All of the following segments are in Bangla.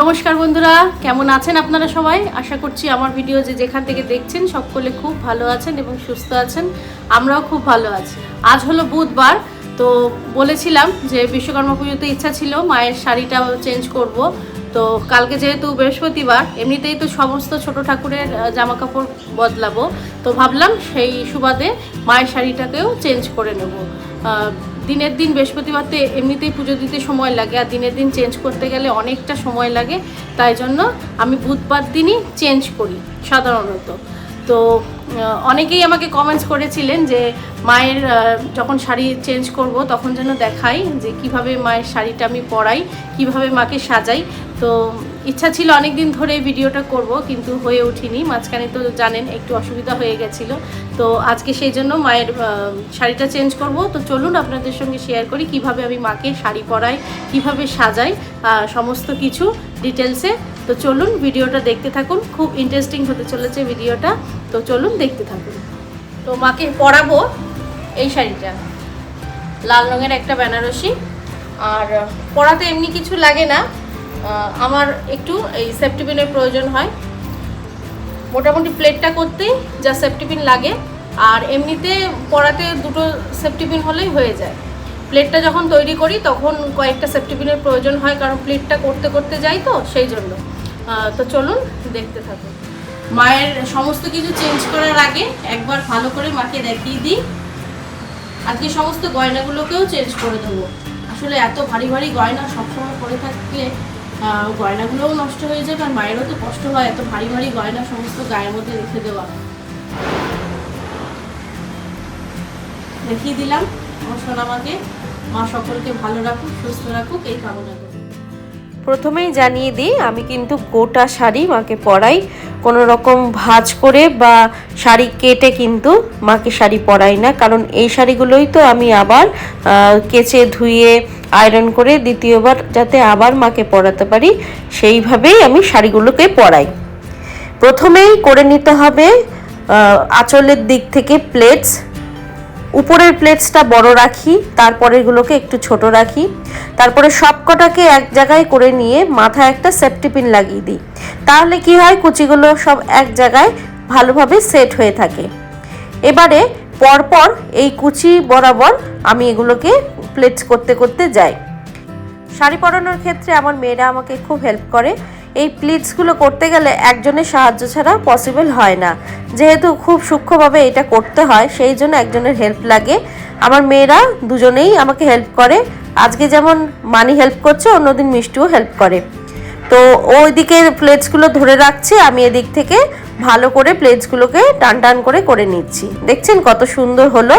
নমস্কার বন্ধুরা, কেমন আছেন আপনারা সবাই? আশা করছি আমার ভিডিও যে যেখান থেকে দেখছেন সকলে খুব ভালো আছেন এবং সুস্থ আছেন, আমরাও খুব ভালো আছি। আজ হলো বুধবার, তো বলেছিলাম যে বিশ্বকর্মা পুজোতে ইচ্ছা ছিল, মায়ের শাড়িটা চেঞ্জ করব। তো কালকে যেহেতু বৃহস্পতিবার, এমনিতেই তো সমস্ত ছোট ঠাকুরের জামা কাপড় বদলাবো। তো ভাবলাম সেই সুবাদে মায়ের শাড়িটাকেও চেঞ্জ করে নেব। দিনের দিন বৃহস্পতিবারতে এমনিতেই পুজো দিতে সময় লাগে আর দিনের দিন চেঞ্জ করতে গেলে অনেকটা সময় লাগে। তাই জন্য আমি বুধবার দিনই চেঞ্জ করি সাধারণত। তো অনেকেই আমাকে কমেন্টস করেছিলেন যে মায়ের যখন শাড়ি চেঞ্জ করব তখন যেন দেখাই যে কীভাবে মায়ের শাড়িটা আমি পরাই, কীভাবে মাকে সাজাই। তো ইচ্ছা ছিল অনেক দিন ধরে ভিডিওটা করব, কিন্তু হয়ে ওঠেনি। মাঝখানে তো জানেন, একটু অসুবিধা হয়ে গেছিল। তো আজকে সেই জন্য মায়ের শাড়িটা চেঞ্জ করব। তো চলুন আপনাদের সঙ্গে শেয়ার করি কীভাবে আমি মাকে শাড়ি পরাই, কীভাবে সাজাই সমস্ত কিছু ডিটেলসে তো চলুন ভিডিওটা দেখতে থাকুন। খুব ইন্টারেস্টিং হতে চলেছে ভিডিওটা। তো চলুন দেখতে থাকুন। তো মাকে পরাবো এই শাড়িটা। লাল রঙের একটা বেনারসি। আর পরাতে এমনি কিছু লাগে না। আমার একটু এই সেফটিপিনের প্রয়োজন হয়। মোটামুটি প্লেটটা করতেই যা সেফটিপিন লাগে, আর এমনিতে পরাতে দুটো সেফটিপিন হলেই হয়ে যায়। প্লেটটা যখন তৈরি করি, তখন কয়েকটা সেফটিপিনের প্রয়োজন হয়, কারণ প্লেটটা করতে করতে যাই তো, সেই জন্য। তো চলুন দেখতে থাকুন মায়ের সমস্ত কিছু চেঞ্জ করার আগে একবার ভালো করে মাকে দেখিয়ে দিই। আজকে সমস্ত গয়নাগুলোকেও চেঞ্জ করে দেবো। আসলে এত ভারী ভারী গয়না সবসময় পরে থাকলে গয়নাগুলোও নষ্ট হয়ে যাবে আর মায়েরও তো কষ্ট হয়, এত ভারী ভারী গয়না সমস্ত গায়ের মধ্যে রেখে দেওয়া। দেখিয়ে দিলাম আমার সোনামাকে। মা সকলকে ভালো রাখুক, সুস্থ রাখুক, এই কামনা প্রথমেই জানিয়ে দিই, আমি কিন্তু গোটা শাড়ি মাকে পরাই। কোনো রকম ভাঁজ করে বা শাড়ি কেটে কিন্তু মাকে শাড়ি পরাই না, কারণ এই শাড়িগুলোই তো আমি আবার কেচে ধুয়ে আয়রন করে দ্বিতীয়বার যাতে আবার মাকে পরাতে পারি, সেইভাবেই আমি শাড়িগুলোকে পরাই। প্রথমেই করে নিতে হবে আঁচলের দিক থেকে প্লেটস। উপরের প্লেটসটা বড় রাখি তারপরেগুলোকে একটু ছোট রাখি। তারপরে সব কটাকে এক জায়গায় করে নিয়ে মাথায় একটা সেফটিপিন লাগিয়ে দিই। তাহলে কি হয়, কুচিগুলো সব এক জায়গায় ভালোভাবে সেট হয়ে থাকে। এবারে পরপর এই কুচি বরাবর আমি এগুলোকে প্লেটস করতে করতে যাই শাড়ি পরানোর ক্ষেত্রে আমার মেয়েরা আমাকে খুব হেল্প করে। এই প্লিটসগুলো করতে গেলে একজনের সাহায্য ছাড়া পসিবল হয় না। যেহেতু খুব সূক্ষ্মভাবে এটা করতে হয়, সেই জন্য একজনের হেল্প লাগে। আমার মেয়েরা দুজনেই আমাকে হেল্প করে। আজকে যেমন মানি হেল্প করছে, অন্যদিন মিষ্টিও হেল্প করে। তো ওই দিকের প্লেটসগুলো ধরে রাখছি, আমি এদিক থেকে ভালো করে প্লেটসগুলোকে টান টান করে করে নিচ্ছি। দেখছেন কত সুন্দর হলো?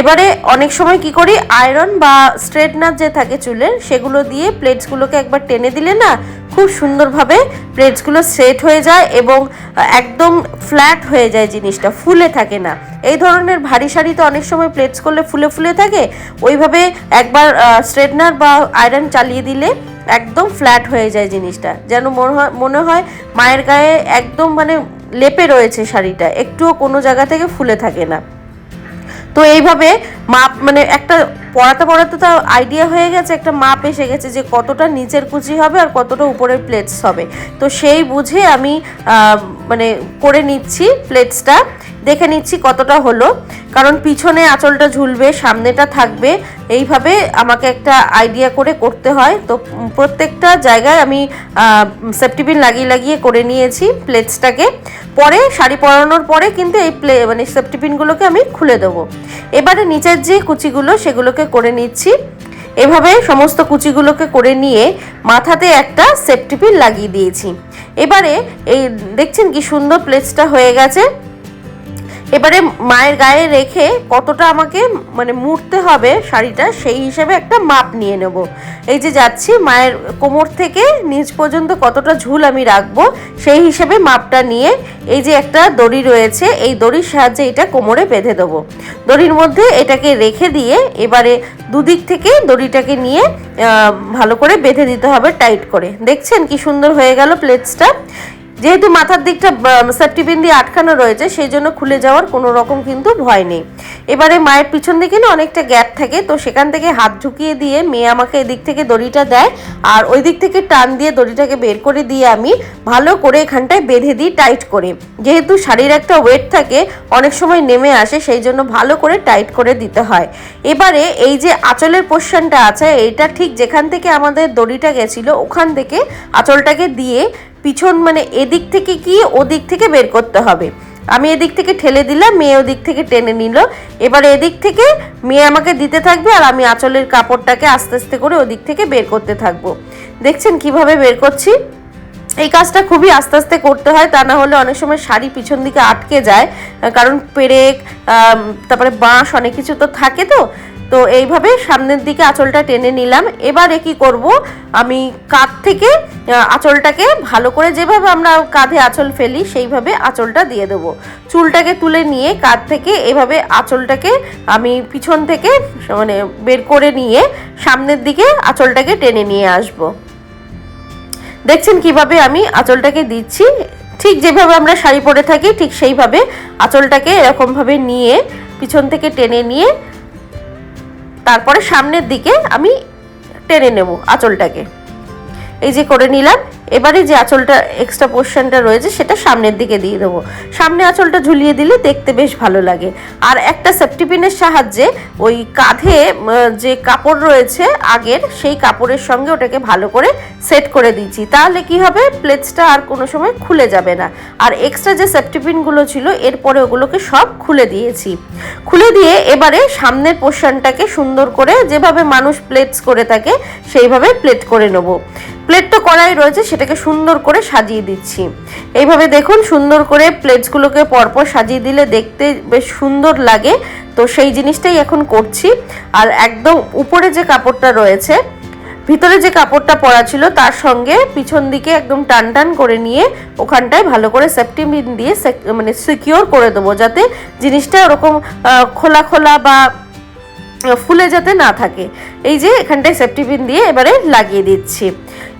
এবারে অনেক সময় কি করি আয়রন বা স্ট্রেটনার যে থাকে চুলের, সেগুলো দিয়ে প্লেটসগুলোকে একবার টেনে দিলে না খুব সুন্দরভাবে প্লেটসগুলো সেট হয়ে যায় এবং একদম ফ্ল্যাট হয়ে যায় জিনিসটা, ফুলে থাকে না। এই ধরনের ভারী শাড়ি তো অনেক সময় প্লেটস করলে ফুলে ফুলে থাকে, ওইভাবে একবার স্ট্রেটনার বা আয়রন চালিয়ে দিলে একদম ফ্ল্যাট হয়ে যায় জিনিসটা। যেন মনে হয় মনে হয় মায়ের গায়ে একদম মানে লেপে রয়েছে শাড়িটা। একটুও কোনো জায়গা থেকে ফুলে থাকে না। তো এইভাবে মাপ মানে একটা পড়াতে পড়াতে তো আইডিয়া হয়ে গেছে, একটা মাপ এসে গেছে যে কতটা নিচের কুচি হবে আর কতটা উপরের প্লেটস হবে। তো সেই বুঝে আমি মানে করে নিচ্ছি প্লেটসটা দেখে নিচ্ছি কতটা হলো। কারণ পিছনে আঁচলটা ঝুলবে, সামনেটা থাকবে। এইভাবে আমাকে একটা আইডিয়া করে করতে হয়। তো প্রত্যেকটা জায়গায় আমি সেফটিপিন লাগিয়ে লাগিয়ে করে নিয়েছি প্লেটসটাকে পরে শাড়ি পরানোর পরে কিন্তু এই প্লে মানে সেফটিপিনগুলোকে আমি খুলে দেবো। এবারে নিচের যে কুচিগুলো, সেগুলোকে করে নিচ্ছি। এভাবে সমস্ত কুচিগুলোকে করে নিয়ে মাথাতে একটা সেফটিপিন লাগিয়ে দিয়েছি। এবারে এই, দেখছেন কি সুন্দর প্লেটসটা হয়ে গেছে। এবারে মায়ের গায়ে রেখে কতটা আমাকে মানে মুড়তে হবে শাড়িটা, সেই হিসেবে একটা মাপ নিয়ে নেব। এই যে যাচ্ছি, মায়ের কোমর থেকে নিচ পর্যন্ত কতটা ঝুল আমি রাখব, সেই হিসেবে মাপটা নিয়ে এই যে একটা দড়ি রয়েছে, এই দড়ির সাহায্যে এটা কোমরে বেঁধে দেবো। দড়ির মধ্যে এটাকে রেখে দিয়ে এবারে দুদিক থেকে দড়িটাকে নিয়ে ভালো করে বেঁধে দিতে হবে টাইট করে। দেখছেন কি সুন্দর হয়ে গেল প্লেটসটা? যেহেতু মাথার দিকটা সেফটি পিন দিয়ে আটকানো রয়েছে, সেই জন্য খুলে যাওয়ার কোনো রকম কিন্তু ভয় নেই। এবারে মায়ের পিছন দিকে না অনেকটা গ্যাপ থাকে, তো সেখান থেকে হাত ঢুকিয়ে দিয়ে মেয়ে আমাকে এদিক থেকে দড়িটা দেয়, আর ওই দিক থেকে টান দিয়ে দড়িটাকে বের করে দিয়ে আমি ভালো করে এখানটায় বেঁধে দিই টাইট করে। যেহেতু শাড়ির একটা ওয়েট থাকে, অনেক সময় নেমে আসে, সেই জন্য ভালো করে টাইট করে দিতে হয়। এবারে এই যে আঁচলের পোর্শনটা আছে, এইটা ঠিক যেখান থেকে আমাদের দড়িটা গেছিল, ওখান থেকে আঁচলটাকে দিয়ে পিছন মানে এদিক থেকে গিয়ে ওদিক থেকে বের করতে হবে। আমি এদিক থেকে ঠেলে দিলাম, মেয়ে ওদিক থেকে টেনে নিল। এবার এদিক থেকে মেয়ে আমাকে দিতে থাকবে আর আমি আঁচলের কাপড়টাকে আস্তে আস্তে করে ওদিক থেকে বের করতে থাকব। দেখছেন কীভাবে বের করছি? এই কাজটা খুবই আস্তে আস্তে করতে হয়, তা না হলে অনেক সময় শাড়ি পিছন দিকে আটকে যায়, কারণ পেরেক তারপরে বাঁশ অনেক কিছু তো থাকে তো তো এইভাবে সামনের দিকে আঁচলটা টেনে নিলাম। এবারে কি করব? আমি কাঁধ থেকে আঁচলটাকে ভালো করে যেভাবে আমরা কাঁধে আঁচল ফেলি, সেইভাবে আঁচলটা দিয়ে দেবো। চুলটাকে তুলে নিয়ে কাঁধ থেকে এভাবে আঁচলটাকে আমি পিছন থেকে মানে বের করে নিয়ে সামনের দিকে আঁচলটাকে টেনে নিয়ে আসব। দেখছেন কীভাবে আমি আঁচলটাকে দিচ্ছি? ঠিক যেভাবে আমরা শাড়ি পরে থাকি, ঠিক সেইভাবে আঁচলটাকে এরকমভাবে নিয়ে পিছন থেকে টেনে নিয়ে তারপরে সামনের দিকে আমি টেনে নেব আঁচলটাকে। এই যে করে নিলাম এবারে যে আঁচলটা এক্সট্রা পোর্শনটা রয়েছে সেটা সামনের দিকে দিয়ে দেবো। সামনে আঁচলটা ঝুলিয়ে দিলে দেখতে বেশ ভালো লাগে। আর একটা সেফটিপিনের সাহায্যে ওই কাঁধে যে কাপড় রয়েছে আগের, সেই কাপড়ের সঙ্গে ওটাকে ভালো করে সেট করে দিচ্ছি। তাহলে কি হবে? প্লেটসটা আর কোনো সময় খুলে যাবে না। আর এক্সট্রা যে সেফটিপিনগুলো ছিল, এরপরে ওগুলোকে সব খুলে দিয়েছি। খুলে দিয়ে এবারে সামনের পোর্শনটাকে সুন্দর করে যেভাবে মানুষ প্লেটস করে থাকে, সেইভাবে প্লেট করে নেব। প্লেট তো কড়াই রয়েছে সেটাকে সুন্দর করে সাজিয়ে দিচ্ছি। এইভাবে দেখুন, সুন্দর করে প্লেটসগুলোকে পরপর সাজিয়ে দিলে দেখতে বেশ সুন্দর লাগে। তো সেই জিনিসটাই এখন করছি। আর একদম উপরে যে কাপড়টা রয়েছে, ভিতরে যে কাপড়টা পরা ছিল তার সঙ্গে পিছন দিকে একদম টান টান করে নিয়ে ওখানটায় ভালো করে সেফটি সেফটিপিন দিয়ে মানে সিকিওর করে দেবো যাতে জিনিসটা ওরকম খোলা খোলা বা ফুলে যাতে না থাকে। এই যে এখানটায় সেফটি পিন দিয়ে এবারে লাগিয়ে দিচ্ছি।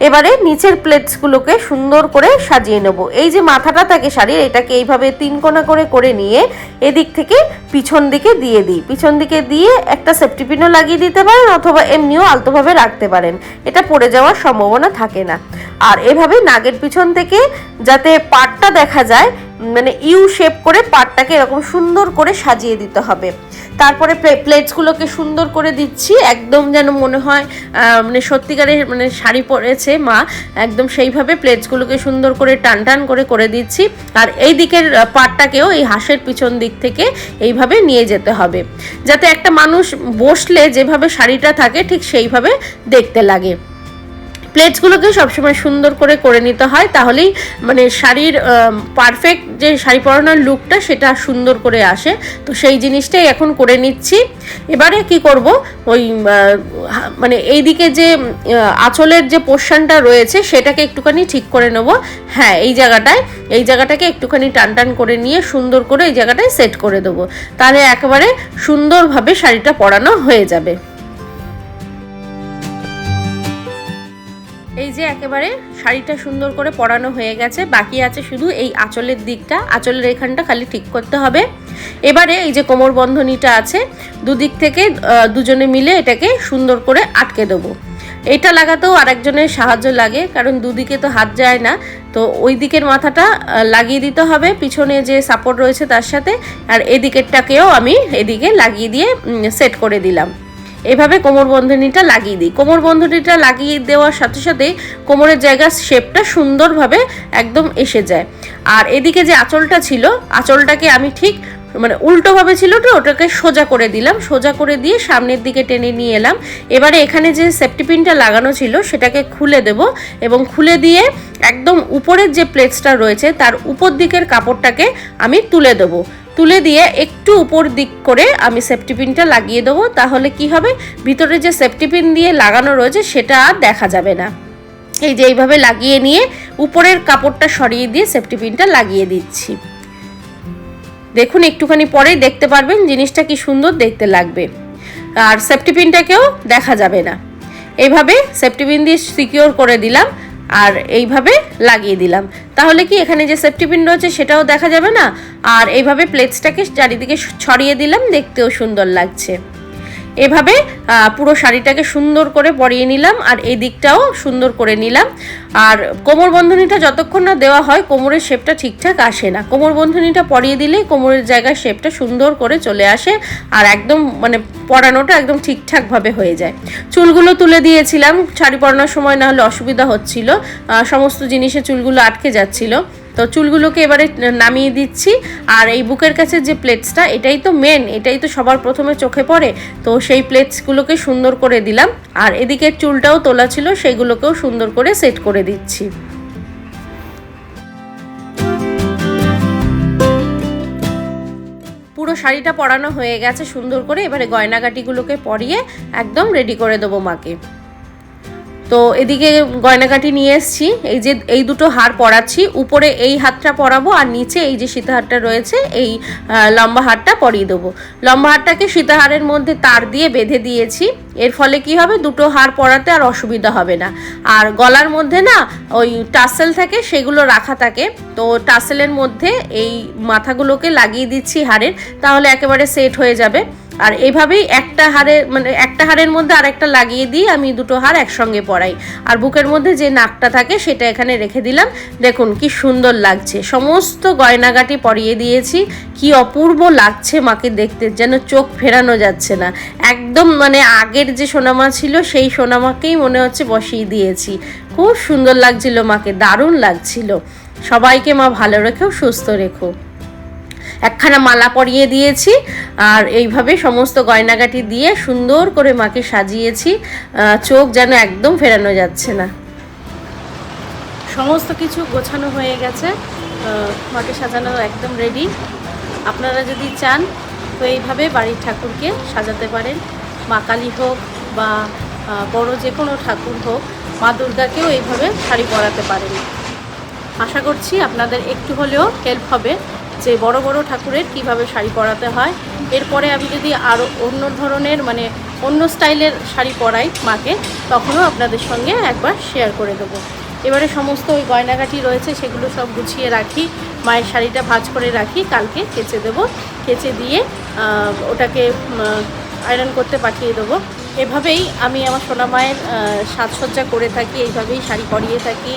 এবারে নিচের প্লেটসগুলোকে সুন্দর করে সাজিয়ে নেব। এই যে মাথাটা থাকে শাড়ির এটাকে এইভাবে তিন কোনা করে করে নিয়ে এদিক থেকে পিছন দিকে দিয়ে দিই। পিছন দিকে দিয়ে একটা সেফটি পিনও লাগিয়ে দিতে পারেন অথবা এমনিও আলতোভাবে রাখতে পারেন। এটা পড়ে যাওয়ার সম্ভাবনা থাকে না। আর এভাবে নাগের পিছন থেকে যাতে পাটটা দেখা যায় মানে ইউ শেপ করে পাটটাকে এরকম সুন্দর করে সাজিয়ে দিতে হবে। তারপরে প্লে- প্লেটসগুলোকে সুন্দর করে দিচ্ছি। একদম যেন মনে হয় মানে সত্যিকারের মানে শাড়ি পরেছে মা। একদম সেইভাবে প্লেটসগুলোকে সুন্দর করে টান টান করে করে দিচ্ছি। আর এই দিকের পাটটাকেও এই হাঁসের পিছন দিক থেকে এইভাবে নিয়ে যেতে হবে। যাতে একটা মানুষ বসলে যেভাবে শাড়িটা থাকে, ঠিক সেইভাবে দেখতে লাগে। প্লেটসগুলোকে সবসময় সুন্দর করে করে নিতে হয়, তাহলেই মানে শাড়ির পারফেক্ট যে শাড়ি পরানোর লুকটা সেটা সুন্দর করে আসে। তো সেই জিনিসটাই এখন করে নিচ্ছি। এবারে কি করব? ওই মানে এইদিকে যে আঁচলের যে পোর্শনটা রয়েছে সেটাকে একটুখানি ঠিক করে নেব। হ্যাঁ এই জায়গাটায়, এই জায়গাটাকে একটুখানি টান টান করে নিয়ে সুন্দর করে এই জায়গাটায় সেট করে দেবো। তাহলে একেবারে সুন্দরভাবে শাড়িটা পরানো হয়ে যাবে। এই যে একেবারে শাড়িটা সুন্দর করে পরানো হয়ে গেছে, বাকি আছে শুধু এই আঁচলের দিকটা। আঁচলের এখানটা খালি ঠিক করতে হবে। এবারে এই যে কোমর বন্ধনীটা আছে, দুদিক থেকে দুজনে মিলে এটাকে সুন্দর করে আটকে দেবো। এটা লাগাতেও আরেকজনের সাহায্য লাগে, কারণ দুদিকে তো হাত যায় না। তো ওই দিকের মাথাটা লাগিয়ে দিতে হবে, পিছনে যে সাপোর্ট রয়েছে তার সাথে, আর এদিকেরটাকেও আমি এদিকে লাগিয়ে দিয়ে সেট করে দিলাম। এভাবে কোমর বন্ধনীটা লাগিয়ে দিই। কোমর বন্ধনীটা লাগিয়ে দেওয়ার সাথে সাথে কোমরের জায়গার শেপটা সুন্দরভাবে একদম এসে যায়। আর এদিকে যে আঁচলটা ছিল, আঁচলটাকে আমি ঠিক মানে উল্টোভাবে ছিল তো, ওটাকে সোজা করে দিলাম। সোজা করে দিয়ে সামনের দিকে টেনে নিয়ে এলাম। এবারে এখানে যে সেফটি পিনটা লাগানো ছিল, সেটাকে খুলে দেব এবং খুলে দিয়ে একদম উপরের যে প্লেটসটা রয়েছে, তার উপর দিকের কাপড়টাকে আমি তুলে দেবো। তুলে দিয়ে একটু উপর দিক করে আমি সেফটি পিনটা লাগিয়ে দেবো, তাহলে কি হবে? ভিতরে যে সেফটি পিন দিয়ে লাগানো রয়েছে সেটা আর দেখা যাবে না। এই যে এইভাবে লাগিয়ে নিয়ে উপরের কাপড়টা সরিয়ে দিয়ে সেফটি পিনটা লাগিয়ে দিচ্ছি। দেখুন একটুখানি পরেই দেখতে পারবেন জিনিসটা কি সুন্দর দেখতে লাগবে। আর সেফটি পিনটাকেও দেখা যাবে না। এইভাবে সেফটি পিন দিয়ে সিকিওর করে দিলাম আর এইভাবে লাগিয়ে দিলাম। তাহলে কি এখানে যে সেফটি পিন রয়েছে সেটাও দেখা যাবে না? আর এইভাবে প্লেটসটাকে চারিদিকে ছড়িয়ে দিলাম, দেখতেও সুন্দর লাগছে। এভাবে পুরো শাড়িটাকে সুন্দর করে পরিয়ে নিলাম আর এই দিকটাও সুন্দর করে নিলাম। আর কোমর বন্ধনীটা যতক্ষণ না দেওয়া হয়, কোমরের শেপটা ঠিকঠাক আসে না। কোমর বন্ধনীটা পরিয়ে দিলেই কোমরের জায়গায় শেপটা সুন্দর করে চলে আসে আর একদম মানে পরানোটা একদম ঠিকঠাকভাবে হয়ে যায়। চুলগুলো তুলে দিয়েছিলাম। শাড়ি পরানোর সময় না হলে অসুবিধা হচ্ছিল। সমস্ত জিনিসে চুলগুলো আটকে যাচ্ছিল। তো চুলগুলোকে এবারে নামিয়ে দিচ্ছি। আর এই বুকের কাছে যে প্লেটসটা, এটাই তো মেন এটাই তো সবার প্রথমে চোখে পড়ে। তো সেই প্লেটসগুলোকে সুন্দর করে দিলাম। আর এদিকের চুলটাও তোলা ছিল, সেগুলোকেও সুন্দর করে সেট করে দিচ্ছি। পুরো শাড়িটা পরানো হয়ে গেছে সুন্দর করে। এবারে গয়নাগাটিগুলোকে পরিয়ে একদম রেডি করে দেবো মাকে। তো এদিকে গয়নাকাটি নিয়ে এসেছি। এই যে এই দুটো হার পরাচ্ছি, উপরে এই হাতটা পরাবো আর নিচে এই যে সীতাহারটা রয়েছে, এই লম্বা হারটা পরিয়ে দেবো। লম্বা হারটাকে সীতাহারের মধ্যে তার দিয়ে বেঁধে দিয়েছি। এর ফলে কি হবে? দুটো হার পরাতে আর অসুবিধা হবে না। আর গলার মধ্যে না, ওই টাসেল থাকে, সেগুলো রাখা থাকে। তো টাসেলের মধ্যে এই মাথাগুলোকে লাগিয়ে দিচ্ছি হারের, তাহলে একেবারে সেট হয়ে যাবে। আর এইভাবেই একটা হারে মানে একটা হারের মধ্যে আরেকটা লাগিয়ে দিই আমি দুটো হার একসঙ্গে পরাই আর বুকের মধ্যে যে নাকটা থাকে সেটা এখানে রেখে দিলাম। দেখুন কি সুন্দর লাগছে। সমস্ত গয়নাগাটি পরিয়ে দিয়েছি। কি অপূর্ব লাগছে মাকে দেখতে, যেন চোখ ফেরানো যাচ্ছে না। একদম মানে আগের যে সোনামা ছিল, সেই সোনামাকেই মনে হচ্ছে বসিয়ে দিয়েছি। খুব সুন্দর লাগছিল মাকে, দারুণ লাগছিল। সবাইকে মা ভালো রেখেও সুস্থ রেখো। একখানা মালা পরিয়ে দিয়েছি আর এইভাবে সমস্ত গয়নাগাটি দিয়ে সুন্দর করে মাকে সাজিয়েছি। চোখ যেন একদম ফেরানো যাচ্ছে না। সমস্ত কিছু গোছানো হয়ে গেছে। মাকে সাজানো একদম রেডি আপনারা যদি চান, তো এইভাবে বাড়ির ঠাকুরকে সাজাতে পারেন। মা কালী হোক বা বড় যে কোনো ঠাকুর হোক, মা দুর্গাকেও এইভাবে শাড়ি পরাতে পারেন। আশা করছি আপনাদের একটু হলেও হেল্প হবে। যে বড় বড় ঠাকুরের কীভাবে শাড়ি পরাতে হয়। এরপরে আমি যদি আরও অন্য ধরনের মানে অন্য স্টাইলের শাড়ি পরাই মাকে, তখনও আপনাদের সঙ্গে একবার শেয়ার করে দেবো। এবারে সমস্ত ওই গয়নাগাটি রয়েছে, সেগুলো সব গুছিয়ে রাখি, মায়ের শাড়িটা ভাজ করে রাখি, কালকে কেচে দেবো। কেচে দিয়ে ওটাকে আয়রন করতে পাঠিয়ে দেবো। এভাবেই আমি আমার সোনা মায়ের সাজসজ্জা করে থাকি, এইভাবেই শাড়ি পরিয়ে থাকি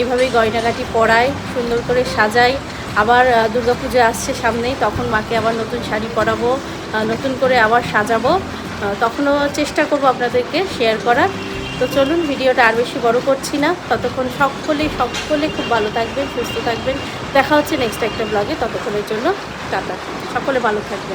এইভাবেই গয়নাগাটি পরাই, সুন্দর করে সাজাই। আবার দুর্গাপূজা আসছে সামনেই, তখন মাকে আবার নতুন শাড়ি পরাবো নতুন করে আবার সাজাবো। তখনও চেষ্টা করব আপনাদেরকে শেয়ার করার। তো চলুন, ভিডিওটা আর বেশি বড় করছি না। ততক্ষণ সকলে সকলে খুব ভালো থাকবেন, সুস্থ থাকবেন। দেখা হচ্ছে নেক্সট একটা ব্লগে ততক্ষণের জন্য টাটা। সকলে ভালো থাকবেন।